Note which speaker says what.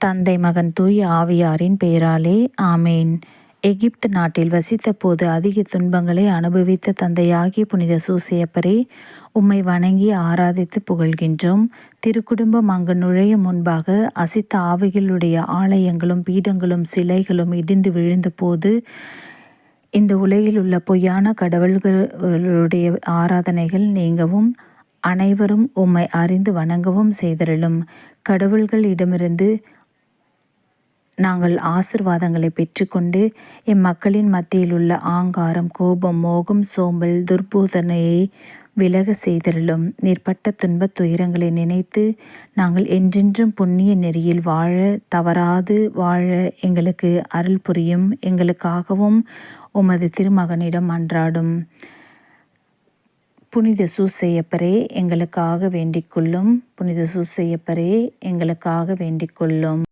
Speaker 1: தந்தை மகன் தூய ஆவியாரின் பெயராலே ஆமேன். எகிப்து நாட்டில் வசித்த போது அதிக துன்பங்களை அனுபவித்த தந்தையாகிய புனித சூசையப்பரே உம்மை வணங்கி ஆராதித்து புகழ்கின்றோம். திருக்குடும்பம் அங்கு நுழைய முன்பாக அசித்த ஆவிகளுடைய ஆலயங்களும் பீடங்களும் சிலைகளும் இடிந்து விழுந்த போது இந்த உலகில் உள்ள பொய்யான கடவுள்களுடைய ஆராதனைகள் நீங்கவும் அனைவரும் உம்மை அறிந்து வணங்கவும் செய்தருளும். கடவுள்களிடமிருந்து நாங்கள் ஆசிர்வாதங்களை பெற்றுக்கொண்டு மக்களின் மத்தியில் உள்ள ஆங்காரம் கோபம் மோகம் சோம்பல் துர்போதனையை விலக செய்தருளும். நிற்பட்ட துன்பத் துயரங்களை நினைத்து நாங்கள் என்றென்றும் புண்ணிய நெறியில் வாழ தவறாது வாழ எங்களுக்கு அருள் புரியும். எங்களுக்காகவும் உமது திருமகனிடம் அன்றாடும். புனித சூசையப்பரே எங்களுக்காக வேண்டிக் கொள்ளும். புனித சூசையப்பரே எங்களுக்காக வேண்டிக் கொள்ளும்.